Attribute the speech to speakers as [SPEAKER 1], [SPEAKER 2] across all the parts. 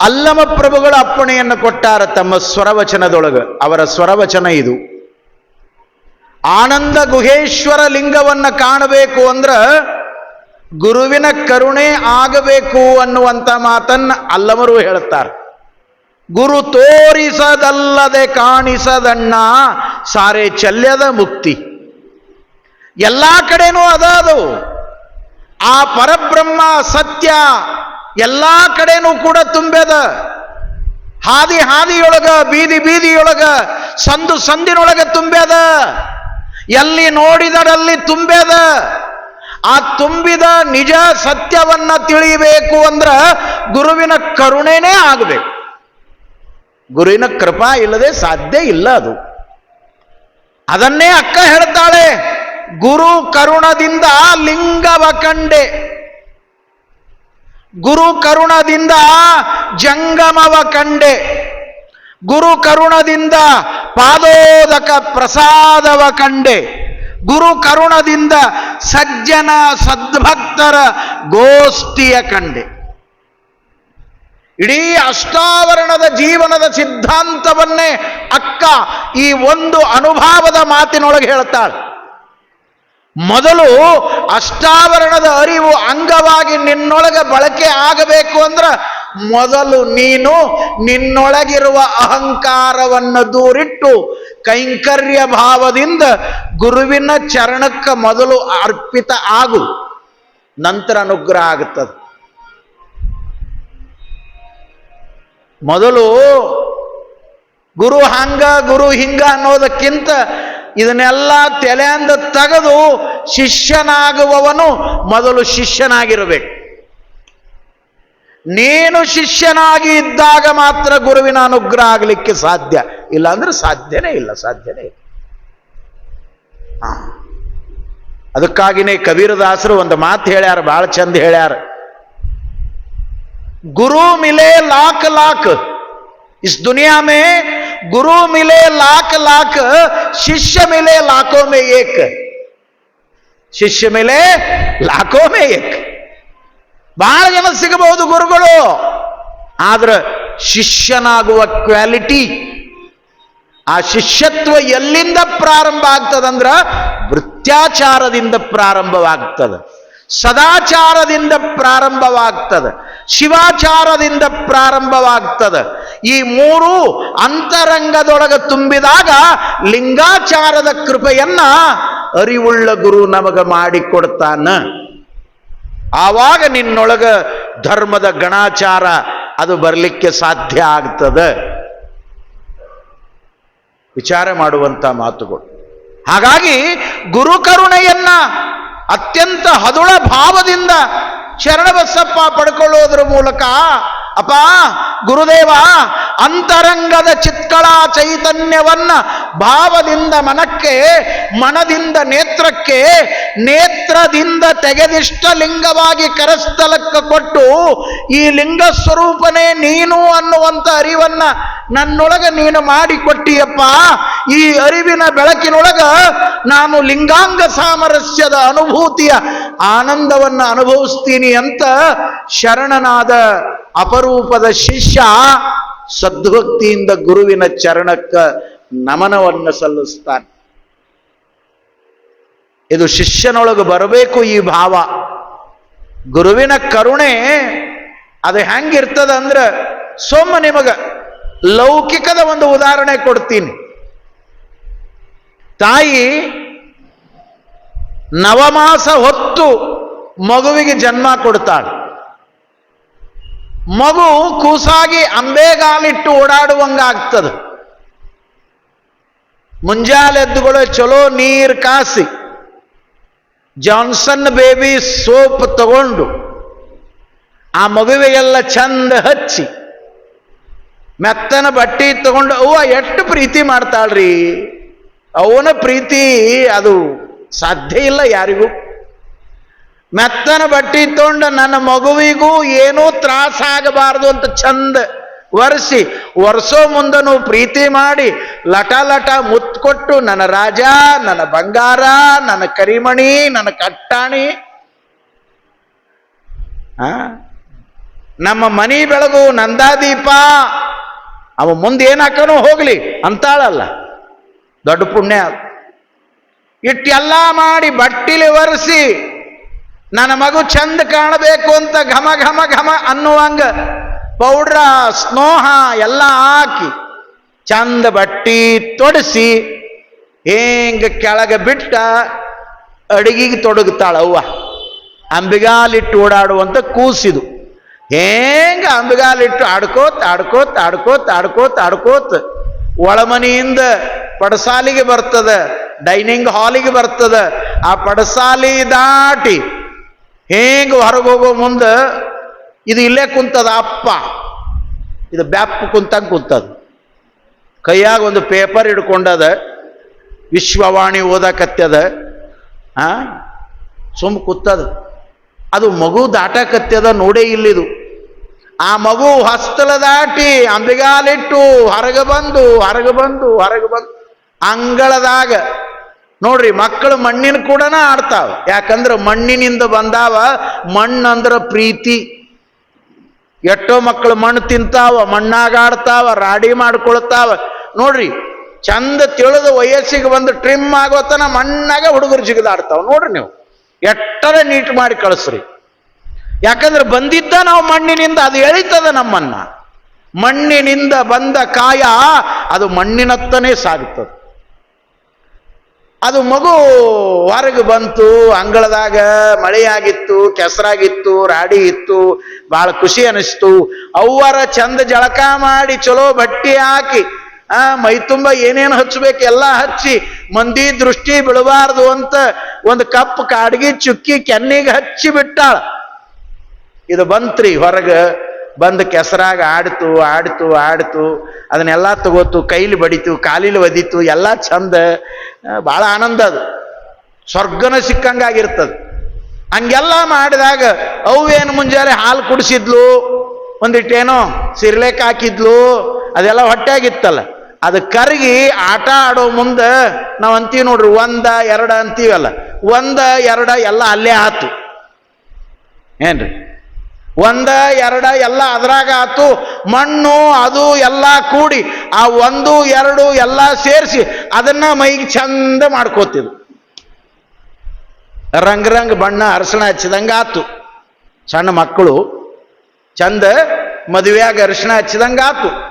[SPEAKER 1] ಅಲ್ಲಮ ಪ್ರಭುಗಳ ಅಪ್ಪಣೆಯನ್ನು ಕೊಟ್ಟಾರ ತಮ್ಮ ಸ್ವರವಚನದೊಳಗ. ಅವರ ಸ್ವರವಚನ ಇದು. ಆನಂದ ಗುಹೇಶ್ವರ ಲಿಂಗವನ್ನ ಕಾಣಬೇಕು ಅಂದ್ರ ಗುರುವಿನ ಕರುಣೆ ಆಗಬೇಕು ಅನ್ನುವಂಥ ಮಾತನ್ನ ಅಲ್ಲಮರು ಹೇಳುತ್ತಾರೆ. ಗುರು ತೋರಿಸದಲ್ಲದೆ ಕಾಣಿಸದಣ್ಣ ಸಾರೆ ಚಲ್ಯದ ಮುಕ್ತಿ. ಎಲ್ಲ ಕಡೆನೂ ಅದ ಅದು. ಆ ಪರಬ್ರಹ್ಮ ಸತ್ಯ ಎಲ್ಲ ಕಡೆನೂ ಕೂಡ ತುಂಬೆದ. ಹಾದಿ ಹಾದಿಯೊಳಗ, ಬೀದಿ ಬೀದಿಯೊಳಗ, ಸಂದು ಸಂದಿನೊಳಗ ತುಂಬೆದ. ಎಲ್ಲಿ ನೋಡಿದರಲ್ಲಿ ತುಂಬೆದ. ಆ ತುಂಬಿದ ನಿಜ ಸತ್ಯವನ್ನ ತಿಳಿಬೇಕು ಅಂದ್ರ ಗುರುವಿನ ಕರುಣೆನೇ ಆಗಬೇಕು. ಗುರುವಿನ ಕೃಪಾ ಇಲ್ಲದೆ ಸಾಧ್ಯ ಇಲ್ಲ ಅದು. ಅದನ್ನೇ ಅಕ್ಕ ಹೇಳ್ತಾಳೆ, ಗುರು ಕರುಣದಿಂದ ಲಿಂಗವ ಕಂಡೆ ಗುರು ಕರುಣದಿಂದ ಜಂಗಮವ ಕಂಡೆ. ಗುರು ಕರುಣದಿಂದ ಪಾದೋದಕ ಪ್ರಸಾದವ ಕಂಡೆ. ಗುರು ಕರುಣದಿಂದ ಸಜ್ಜನ ಸದ್ಭಕ್ತರ ಗೋಷ್ಠಿಯ ಕಂಡೆ. ಇಡೀ ಅಷ್ಟಾವರಣದ ಜೀವನದ ಸಿದ್ಧಾಂತವನ್ನೇ ಅಕ್ಕ ಈ ಒಂದು ಅನುಭವದ ಮಾತಿನೊಳಗೆ ಹೇಳ್ತಾಳೆ. ಮೊದಲು ಅಷ್ಟಾವರಣದ ಅರಿವು ಅಂಗವಾಗಿ ನಿನ್ನೊಳಗೆ ಬಳಕೆ ಆಗಬೇಕು ಅಂದ್ರ ಮೊದಲು ನೀನು ನಿನ್ನೊಳಗಿರುವ ಅಹಂಕಾರವನ್ನು ದೂರಿಟ್ಟು ಕೈಂಕರ್ಯ ಭಾವದಿಂದ ಗುರುವಿನ ಚರಣಕ್ಕೆ ಮೊದಲು ಅರ್ಪಿತ ಆಗು. ನಂತರ ಅನುಗ್ರಹ ಆಗುತ್ತದೆ ಮೊದಲು ಗುರು ಹಂಗ, ಗುರು ಹಿಂಗ ಅನ್ನೋದಕ್ಕಿಂತ ಇದನ್ನೆಲ್ಲ ತೆಲೆಯಿಂದ ತೆಗೆದು ಶಿಷ್ಯನಾಗುವವನು ಮೊದಲು ಶಿಷ್ಯನಾಗಿರಬೇಕು. ನೀನು ಶಿಷ್ಯನಾಗಿ ಇದ್ದಾಗ ಮಾತ್ರ ಗುರುವಿನ ಅನುಗ್ರಹ ಆಗಲಿಕ್ಕೆ ಸಾಧ್ಯ. ಇಲ್ಲ ಅಂದ್ರೆ ಸಾಧ್ಯನೇ ಇಲ್ಲ ಸಾಧ್ಯನೇ ಇಲ್ಲ. ಅದಕ್ಕಾಗಿನೇ ಕಬೀರದಾಸರು ಒಂದು ಮಾತು ಹೇಳ್ಯಾರ ಬಹಳ ಚಂದ ಹೇಳ್ಯಾರ. ಗುರು ಮಿಲೇ ಲಾಕ್ ಲಾಕ್, ಇಸ್ ದುನಿಯಾ ಮೇ गुरु मिले लाख लाख शिष्य मिले लाखों में एक ಶಿಷ್ಯ ಮೇಲೆ ಲಾಖೋ ಮೇ ಏಕ್ ಬಹಳ ಜನ ಸಿಗಬಹುದು ಗುರುಗಳು ಆದ್ರೆ ಶಿಷ್ಯನಾಗುವ ಕ್ವಾಲಿಟಿ ಆ ಶಿಷ್ಯತ್ವ ಎಲ್ಲಿಂದ ಪ್ರಾರಂಭ ಆಗ್ತದಂದ್ರ ವೃತ್ಯಾಚಾರದಿಂದ ಪ್ರಾರಂಭವಾಗ್ತದೆ ಸದಾಚಾರದಿಂದ ಪ್ರಾರಂಭವಾಗ್ತದೆ ಶಿವಾಚಾರದಿಂದ ಪ್ರಾರಂಭವಾಗ್ತದೆ. ಈ ಮೂರು ಅಂತರಂಗದೊಳಗೆ ತುಂಬಿದಾಗ ಲಿಂಗಾಚಾರದ ಕೃಪೆಯನ್ನ ಅರಿವುಳ್ಳ ಗುರು ನಮಗ ಮಾಡಿಕೊಡ್ತಾನ. ಆವಾಗ ನಿನ್ನೊಳಗ ಧರ್ಮದ ಗಣಾಚಾರ ಅದು ಬರಲಿಕ್ಕೆ ಸಾಧ್ಯ ಆಗ್ತದೆ. ವಿಚಾರ ಮಾಡುವಂತ ಮಾತುಗಳು. ಹಾಗಾಗಿ ಗುರುಕರುಣೆಯನ್ನ ಅತ್ಯಂತ ಹದುಳ ಭಾವದಿಂದ ಶರಣಬಸಪ್ಪ ಪಡ್ಕೊಳ್ಳೋದ್ರ ಮೂಲಕ, ಅಪ್ಪ, ಗುರುದೇವ, ಅಂತರಂಗದ ಚಿತ್ಕಳ ಚೈತನ್ಯವನ್ನ ಭಾವದಿಂದ ಮನಕ್ಕೆ, ಮನದಿಂದ ನೇತ್ರಕ್ಕೆ, ನೇತ್ರದಿಂದ ತೆಗೆದಿಷ್ಟ ಲಿಂಗವಾಗಿ ಕರಸ್ಥಲಕ್ಕೆ ಕೊಟ್ಟು ಈ ಲಿಂಗ ಸ್ವರೂಪನೇ ನೀನು ಅನ್ನುವಂಥ ಅರಿವನ್ನ ನನ್ನೊಳಗ ನೀನು ಮಾಡಿಕೊಟ್ಟಿಯಪ್ಪ. ಈ ಅರಿವಿನ ಬೆಳಕಿನೊಳಗ ನಾನು ಲಿಂಗಾಂಗ ಸಾಮರಸ್ಯದ ಅನುಭೂತಿಯ ಆನಂದವನ್ನು ಅನುಭವಿಸ್ತೀನಿ ಅಂತ ಶರಣನಾದ ಅಪರೂಪದ ಶಿಷ್ಯ ಸದ್ಭಕ್ತಿಯಿಂದ ಗುರುವಿನ ಚರಣಕ್ಕ ನಮನವನ್ನ ಸಲ್ಲಿಸ್ತಾನೆ. ಇದು ಶಿಷ್ಯನೊಳಗೆ ಬರಬೇಕು ಈ ಭಾವ. ಗುರುವಿನ ಕರುಣೆ, ಅದು ಹೆಂಗಿರ್ತದ ಅಂದ್ರೆ ಸೊಮ್ಮ ನಿಮಗ. ಲೌಕಿಕದ ಒಂದು ಉದಾಹರಣೆ ಕೊಡ್ತೀನಿ. ತಾಯಿ ನವಮಾಸ ಹೊತ್ತು ಮಗುವಿಗೆ ಜನ್ಮ ಕೊಡ್ತಾಳೆ. ಮಗು ಕೂಸಾಗಿ ಅಂಬೆಗಾಲಿಟ್ಟು ಓಡಾಡುವಂಗಾಗ್ತದೆ. ಮುಂಜಾಲೆದ್ದುಗಳು ಚಲೋ ನೀರು ಕಾಸಿ. ಜಾನ್ಸನ್ ಬೇಬಿ ಸೋಪ್ ತಗೊಂಡು ಆ ಮಗುವಿಗೆಲ್ಲ ಚಂದ ಹಚ್ಚಿ. ಮೆತ್ತನ ಬಟ್ಟಿ ತಗೊಂಡು ಅವ್ವ ಎಷ್ಟು ಪ್ರೀತಿ ಮಾಡ್ತಾಳ್ರಿ? ಅವನ ಪ್ರೀತಿ ಅದು ಸಾಧ್ಯ ಇಲ್ಲ ಯಾರಿಗೂ. ಮೆತ್ತನ ಬಟ್ಟಿ ತಗೊಂಡು ನನ್ನ ಮಗುವಿಗೂ ಏನೂ ತ್ರಾಸ ಆಗಬಾರದು ಅಂತ ಚಂದ ಒರೆಸಿ ಒರೆಸೋ ಮುಂದನು ಪ್ರೀತಿ ಮಾಡಿ ಲಟ ಲಟ ಮುತ್ಕೊಟ್ಟು ನನ್ನ ರಾಜ, ನನ್ನ ಬಂಗಾರ, ನನ್ನ ಕರಿಮಣಿ, ನನ್ನ ಕಟ್ಟಾಣಿ? ನಮ್ಮ ಮನಿ ಬೆಳಗು ನಂದಾದೀಪ. ಅವ ಮುಂದೆ ಏನ್ ಹೋಗಲಿ ಹೋಗ್ಲಿ ಅಂತಾಳಲ್ಲ. ದೊಡ್ಡ ಪುಣ್ಯ ಅದು. ಇಟ್ಟೆಲ್ಲ ಮಾಡಿ ಬಟ್ಟಿಲಿ ಒರೆಸಿ, ನನ್ನ ಮಗು ಚಂದ ಕಾಣಬೇಕು ಅಂತ ಘಮ ಘಮ ಘಮ ಅನ್ನುವಂಗ ಪೌಡ್ರ, ಸ್ನೋಹ ಎಲ್ಲ ಹಾಕಿ ಚಂದ ಬಟ್ಟಿ ತೊಡಸಿ, ಹೆಂಗ ಕೆಳಗೆ ಬಿಟ್ಟ ಅಡಿಗೆಗೆ ತೊಡಗುತ್ತಾಳವ್ವ. ಅಂಬಿಗಾಲಿಟ್ಟು ಓಡಾಡುವಂತ ಕೂಸಿದು. ಹೆಂಗ ಅಂಬಗಾಲಿಟ್ಟು ಆಡ್ಕೋತ್ ಆಡ್ಕೋತ್ ಆಡ್ಕೋತ್ ಆಡ್ಕೋತ್ ಆಡ್ಕೋತ್. ಒಳಮನೆಯಿಂದ ಪಡಸಾಲಿಗೆ ಬರ್ತದ, ಡೈನಿಂಗ್ ಹಾಲಿಗೆ ಬರ್ತದ. ಆ ಪಡಸಾಲಿ ದಾಟಿ ಹೇಗೆ ಹೊರಗೆ ಹೋಗೋ ಮುಂದ ಇದು ಇಲ್ಲೇ ಕುಂತದ ಅಪ್ಪ. ಇದು ಬ್ಯಾಪ್ ಕುಂತಂಗೆ ಕುಂತದ. ಕೈಯಾಗ ಒಂದು ಪೇಪರ್ ಹಿಡ್ಕೊಂಡದ, ವಿಶ್ವವಾಣಿ ಓದಕತ್ಯದ ಆ? ಸುಮ್ ಕೂತದ ಅದು ಮಗು ದಾಟಕತ್ಯದ ನೋಡೇ ಇಲ್ಲಿದು. ಆ ಮಗು ಹಸ್ತಲ ದಾಟಿ ಅಂಬಿಗಾಲಿಟ್ಟು ಹೊರಗೆ ಬಂದು ಹೊರಗೆ ಬಂದು ಹೊರಗೆ ಬಂದು, ಅಂಗಳದಾಗ. ನೋಡ್ರಿ, ಮಕ್ಕಳು ಮಣ್ಣಿನ ಕೂಡ ಆಡ್ತಾವ. ಯಾಕಂದ್ರೆ ಮಣ್ಣಿನಿಂದ ಬಂದಾವ ಮಣ್ಣಂದ್ರ ಪ್ರೀತಿ. ಎಷ್ಟೋ ಮಕ್ಕಳು ಮಣ್ಣು ತಿಂತಾವ, ಮಣ್ಣಾಗ ಆಡ್ತಾವ, ರಾಡಿ ಮಾಡ್ಕೊಳ್ತಾವ. ನೋಡ್ರಿ, ಚಂದ ತಿಳಿದು ವಯಸ್ಸಿಗೆ ಬಂದು ಟ್ರಿಮ್ ಆಗೋತನ ಮಣ್ಣಾಗ ಹುಡುಗರು ಜಿಗಿದಾಡ್ತಾವ. ನೋಡ್ರಿ ನೀವು ಎಟ್ಟರ ನೀಟ್ ಮಾಡಿ ಕಳಿಸ್ರಿ. ಯಾಕಂದ್ರೆ ಬಂದಿದ್ದ ನಾವು ಮಣ್ಣಿನಿಂದ, ಅದು ಎಳಿತದ ನಮ್ಮನ್ನ. ಮಣ್ಣಿನಿಂದ ಬಂದ ಕಾಯ, ಅದು ಮಣ್ಣಿನತ್ತನೇ ಸಾಗುತ್ತದೆ. ಅದು ಮಗು ಹೊರಗೆ ಬಂತು, ಅಂಗಳದಾಗ ಮಳೆಯಾಗಿತ್ತು, ಕೆಸರಾಗಿತ್ತು, ರಾಡಿ ಇತ್ತು ಬಹಳ ಖುಷಿ ಅನಿಸ್ತು. ಅವ್ವರ ಚಂದ ಜಳಕ ಮಾಡಿ ಚಲೋ ಬಟ್ಟೆ ಹಾಕಿ, ಆ, ಮೈ ತುಂಬ ಏನೇನು ಹಚ್ಚಬೇಕು ಎಲ್ಲ ಹಚ್ಚಿ, ಮಂದಿ ದೃಷ್ಟಿ ಬೀಳಬಾರ್ದು ಅಂತ ಒಂದು ಕಪ್ ಕಾಡ್ಗಿ ಚುಕ್ಕಿ ಕೆನ್ನಿಗೆ ಹಚ್ಚಿ ಬಿಟ್ಟಾಳ. ಇದು ಬಂತ್ರಿ ಹೊರಗೆ. ಬಂದು ಕೆಸರಾಗ ಆಡ್ತು ಆಡ್ತು ಆಡ್ತು. ಅದನ್ನೆಲ್ಲ ತಗೋತು, ಕೈಲಿ ಬಡಿತು, ಕಾಲಿಲಿ ಒದಿತು, ಎಲ್ಲ ಚಂದ. ಭಾಳ ಆನಂದ ಅದು. ಸ್ವರ್ಗನ ಸಿಕ್ಕಂಗಾಗಿರ್ತದೆ. ಹಂಗೆಲ್ಲ ಮಾಡಿದಾಗ ಅವೇನು ಮುಂಜಾನೆ ಹಾಲು ಕುಡಿಸಿದ್ಲು, ಒಂದಿಟ್ಟೇನೋ ಸಿರ್ಲೆಕ್ ಹಾಕಿದ್ಲು, ಅದೆಲ್ಲ ಹೊಟ್ಟೆಯಾಗಿತ್ತಲ್ಲ. ಅದು ಕರಗಿ ಆಟ ಆಡೋ ಮುಂದೆ ನಾವು ಅಂತೀವಿ ನೋಡ್ರಿ, ಒಂದ, ಎರಡ ಅಂತೀವಲ್ಲ. ಒಂದ, ಎರಡ ಎಲ್ಲ ಅಲ್ಲೇ ಆತು. ಏನ್ರಿ? ಒಂದ, ಎರಡ, ಎಲ್ಲ ಅದ್ರಾಗ ಆತು, ಮಣ್ಣು, ಅದು, ಎಲ್ಲ ಕೂಡಿ, ಆ ಒಂದು, ಎರಡು, ಎಲ್ಲ ಸೇರಿಸಿ ಅದನ್ನ ಮೈಗೆ ಚಂದ ಮಾಡ್ಕೋತಿದ್ರು. ರಂಗ್ ರಂಗ್ ಬಣ್ಣ ಅರಸಣ ಹಚ್ಚಿದಂಗ ಆತು. ಸಣ್ಣ ಮಕ್ಕಳು ಚಂದ ಮದುವೆಯಾಗ ಅರಿಶಿಣ ಹಚ್ಚಿದಂಗ ಆತು.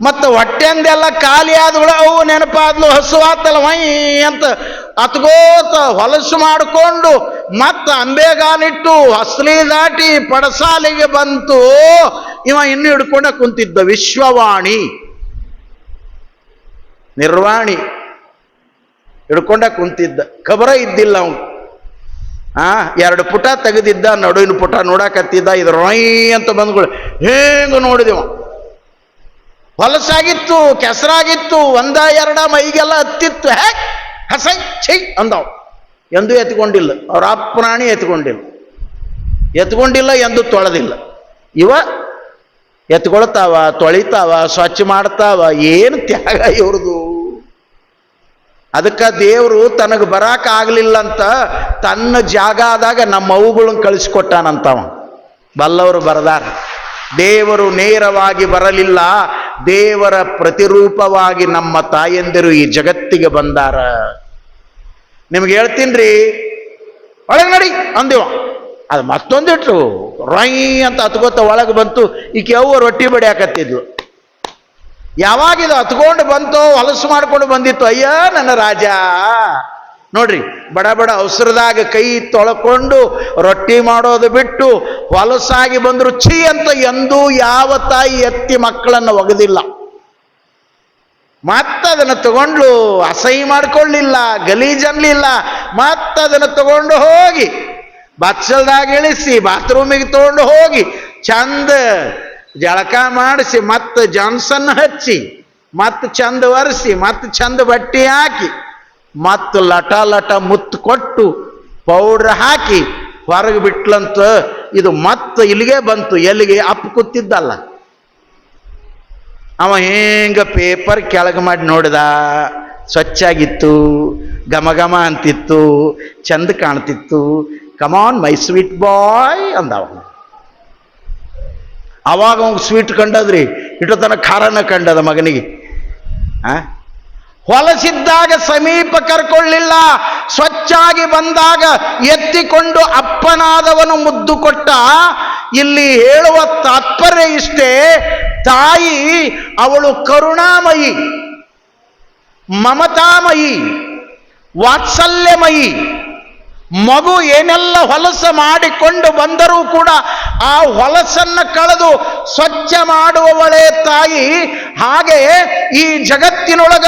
[SPEAKER 1] ಮತ್ತು ಹೊಟ್ಟೆಂದೆಲ್ಲ ಖಾಲಿ ಕೂಡ ಅವು ನೆನಪಾದ್ಲು, ಹಸು ಆತಲ್ಲ ವೈ ಅಂತ ಅತ್ಗೋತ ಹೊಲಸು ಮಾಡಿಕೊಂಡು ಮತ್ತ ಅಂಬೆಗಾಲಿಟ್ಟು ಹಸ್ಲಿ ದಾಟಿ ಪಡಸಾಲಿಗೆ ಬಂತು. ಇವ ಇನ್ನು ಹಿಡ್ಕೊಂಡ ಕುಂತಿದ್ದ ವಿಶ್ವವಾಣಿ. ನಿರ್ವಾಣಿ. ಹಿಡ್ಕೊಂಡ ಕುಂತಿದ್ದ. ಖಬರ ಇದ್ದಿಲ್ಲ ಅವನು ಆ, ಎರಡು ಪುಟ ತೆಗೆದಿದ್ದ, ನಡುವಿನ ಪುಟ ನೋಡಕತ್ತಿದ್ದ ಇದು ರೈ ಅಂತ ಬಂದ್ಗಳು ಹೇಗೆ ನೋಡಿದೆವ. ಹೊಲಸಾಗಿತ್ತು, ಕೆಸರಾಗಿತ್ತು, ಒಂದ ಎರಡ ಮೈಗೆಲ್ಲ ಹತ್ತಿತ್ತು. ಹೇ, ಹಸೈ, ಛೈ ಅಂದವು. ಎಂದೂ ಎತ್ಕೊಂಡಿಲ್ಲ. ಅವ್ರ ಪ್ರಾಣಿ ಎತ್ಕೊಂಡಿಲ್ಲ. ಎತ್ಕೊಂಡಿಲ್ಲ, ಎಂದು ತೊಳೆದಿಲ್ಲ. ಇವ ಎತ್ಕೊಳ್ತಾವ, ತೊಳಿತಾವ, ಸ್ವಚ್ಛ ಮಾಡ್ತಾವ, ಏನು ತ್ಯಾಗ ಇವ್ರದು? ಅದಕ್ಕೆ ದೇವರು ತನಗೆ ಬರಾಕ ಆಗ್ಲಿಲ್ಲ ಅಂತ ತನ್ನ ಜಾಗ ಆದಾಗ ನಮ್ಮ ಅವುಗಳನ್ನ ಕಳಿಸ್ಕೊಟ್ಟಾನಂತವ. ಬಲ್ಲವರು ಬರದಾರ. ದೇವರು ನೇರವಾಗಿ ಬರಲಿಲ್ಲ. ದೇವರ ಪ್ರತಿರೂಪವಾಗಿ ನಮ್ಮ ತಾಯಂದಿರು ಈ ಜಗತ್ತಿಗೆ ಬಂದಾರ. ನಿಮ್ಗೆ ಹೇಳ್ತೀನ್ರಿ ಒಳಗೆ ನಡಿ ಅಂದೇವ. ಅದು ಮತ್ತೊಂದಿಟ್ರು ರೈ ಅಂತ ಹತ್ಕೋತ ಒಳಗೆ ಬಂತು ಈಕೆ ಅವ್ವ ರೊಟ್ಟಿ ಬಡಿಯಾಕತ್ತಿದ್ಲು ಯಾವಾಗ ಇದು ಹತ್ಕೊಂಡು ಬಂತೋ, ಹೊಲಸು ಮಾಡ್ಕೊಂಡು ಬಂದಿತ್ತು, ಅಯ್ಯ ನನ್ನ ರಾಜ. ನೋಡ್ರಿ, ಬಡ ಬಡ ಅವಸರದಾಗ ಕೈ ತೊಳ್ಕೊಂಡು ರೊಟ್ಟಿ ಮಾಡೋದು ಬಿಟ್ಟು ಹೊಲಸಾಗಿ ಬಂದರು ಛೀ ಅಂತ ಎಂದೂ ಯಾವ ತಾಯಿ ಎತ್ತಿ ಮಕ್ಕಳನ್ನು ಒಗೆದಿಲ್ಲ. ಮತ್ತದನ್ನು ತಗೊಂಡು ಅಸಹ್ಯ ಮಾಡ್ಕೊಳ್ಳಿಲ್ಲ ಗಲೀಜನ್ಲಿಲ್ಲ ಮತ್ತದನ್ನು ತಗೊಂಡು ಹೋಗಿ ಬಚ್ಚಲ್ದಾಗ ಇಳಿಸಿ, ಬಾತ್ರೂಮಿಗೆ ತಗೊಂಡು ಹೋಗಿ ಚಂದ ಜಳಕ ಮಾಡಿಸಿ, ಮತ್ತೆ ಜಾನ್ಸನ್ ಹಚ್ಚಿ, ಮತ್ತೆ ಚಂದ ಒರೆಸಿ, ಮತ್ತೆ ಚಂದ ಬಟ್ಟೆ ಹಾಕಿ ಮತ್ತು ಲಟ ಲಟ ಮುತ್ತು ಕೊಟ್ಟು ಪೌಡ್ರ್ ಹಾಕಿ ಹೊರಗೆ ಬಿಟ್ಲಂತ ಇದು ಮತ್ತೆ ಇಲ್ಲಿಗೆ ಬಂತು, ಎಲ್ಲಿಗೆ? ಅಪ್ಪ ಕೂತಿದ್ದಲ್ಲ. ಅವ ಹೆಂಗ ಪೇಪರ್ ಕೆಳಗೆ ಮಾಡಿ ನೋಡಿದ? ಸ್ವಚ್ಛಾಗಿತ್ತು ಘಮ ಘಮ ಅಂತಿತ್ತು, ಚಂದ ಕಾಣ್ತಿತ್ತು. ಕಮಾನ್ ಮೈ ಸ್ವೀಟ್ ಬಾಯ್ ಅಂದವ. ಅವಾಗ ಅವ್ನು ಸ್ವೀಟ್ ಕಂಡದ್ರಿ ಇಟ್ಟು ತನಕ ಖಾರನ ಕಂಡದ ಮಗನಿಗೆ. ಆ? ಹೊಲಸಿದ್ದಾಗ ಸಮೀಪ ಕರ್ಕೊಳ್ಳಿಲ್ಲ. ಸ್ವಚ್ಛಾಗಿ ಬಂದಾಗ ಎತ್ತಿಕೊಂಡು ಅಪ್ಪನಾದವನು ಮುದ್ದು ಕೊಟ್ಟ. ಇಲ್ಲಿ ಹೇಳುವ ತಾತ್ಪರ್ಯ ಇಷ್ಟೇ, ತಾಯಿ ಅವಳು ಕರುಣಾಮಯಿ, ಮಮತಾಮಯಿ, ವಾತ್ಸಲ್ಯಮಯಿ. ಮಗು ಏನೆಲ್ಲ ಹೊಲಸ ಮಾಡಿಕೊಂಡು ಬಂದರೂ ಕೂಡ ಆ ಹೊಲಸನ್ನ ಕಳೆದು ಸ್ವಚ್ಛ ಮಾಡುವವಳೇ ತಾಯಿ. ಹಾಗೆ ಈ ಜಗತ್ತಿನೊಳಗ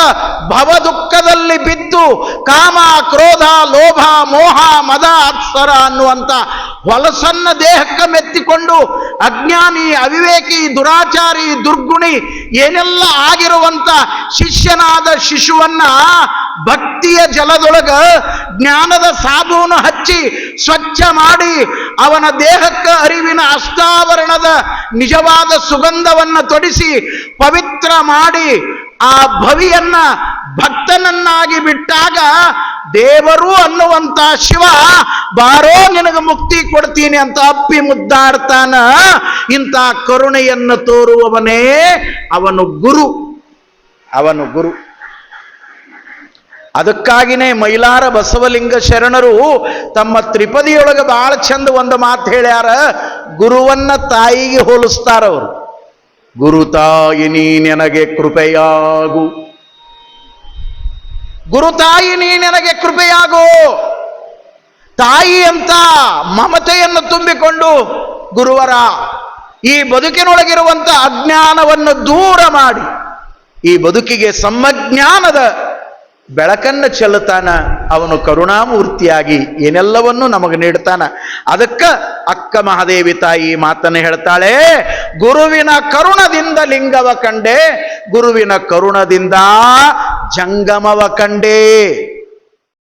[SPEAKER 1] ಭವದುಃಖದಲ್ಲಿ ಬಿದ್ದು ಕಾಮ, ಕ್ರೋಧ, ಲೋಭ, ಮೋಹ, ಮದ, ಅಪ್ಸರ ಅನ್ನುವಂಥ ಹೊಲಸನ್ನ ದೇಹಕ್ಕೆ ಮೆತ್ತಿಕೊಂಡು ಅಜ್ಞಾನಿ, ಅವಿವೇಕಿ, ದುರಾಚಾರಿ, ದುರ್ಗುಣಿ ಏನೆಲ್ಲ ಆಗಿರುವಂತ ಶಿಷ್ಯನಾದ ಶಿಶುವನ್ನ ಭಕ್ತಿಯ ಜಲದೊಳಗ ಜ್ಞಾನದ ಸಾಬೂನು ಹಚ್ಚಿ ಸ್ವಚ್ಛ ಮಾಡಿ ಅವನ ದೇಹಕ್ಕ ಅರಿವಿನ ಅಷ್ಟಾವರಣದ ನಿಜವಾದ ಸುಗಂಧವನ್ನು ತೊಡಿಸಿ ಪವಿತ್ರ ಮಾಡಿ ಆ ಭವಿಯನ್ನ ಭಕ್ತನನ್ನಾಗಿ ಬಿಟ್ಟಾಗ ದೇವರು ಅನ್ನುವಂತ ಶಿವ, ಬಾರೋ, ನಿನಗೆ ಮುಕ್ತಿ ಕೊಡ್ತೀನಿ ಅಂತ ಅಪ್ಪಿ ಮುದ್ದಾಡ್ತಾನ. ಇಂಥ ಕರುಣೆಯನ್ನು ತೋರುವವನೇ ಅವನು ಗುರು. ಅವನು ಗುರು. ಅದಕ್ಕಾಗಿನೇ ಮೈಲಾರ ಬಸವಲಿಂಗ ಶರಣರು ತಮ್ಮ ತ್ರಿಪದಿಯೊಳಗೆ ಬಹಳ ಚಂದ ಒಂದು ಮಾತು ಹೇಳ್ಯಾರ, ಗುರುವನ್ನ ತಾಯಿಗೆ ಹೋಲಿಸ್ತಾರ ಅವರು ಗುರು ತಾಯಿ, ನೀ ನನಗೆ ಕೃಪೆಯಾಗು. ಗುರುತಾಯಿನಿ ತಾಯಿ, ನೀ ನನಗೆ ಕೃಪೆಯಾಗು. ತಾಯಿ ಅಂತ ಮಮತೆಯನ್ನು ತುಂಬಿಕೊಂಡು ಗುರುವರ ಈ ಬದುಕಿನೊಳಗಿರುವಂತ ಅಜ್ಞಾನವನ್ನು ದೂರ ಮಾಡಿ, ಈ ಬದುಕಿಗೆ ಸಮ್ಮಜ್ಞಾನದ ಬೆಳಕನ್ನು ಚೆಲ್ಲುತ್ತಾನ, ಅವನು ಕರುಣಾಮೂರ್ತಿಯಾಗಿ ಏನೆಲ್ಲವನ್ನು ನಮಗೆ ನೀಡ್ತಾನ ಅದಕ್ಕ ಅಕ್ಕ ಮಹಾದೇವಿ ತಾಯಿ ಮಾತನ್ನು ಹೇಳ್ತಾಳೆ, ಗುರುವಿನ ಕರುಣದಿಂದ ಲಿಂಗವ ಕಂಡೆ, ಗುರುವಿನ ಕರುಣದಿಂದ ಜಂಗಮವ ಕಂಡೆ.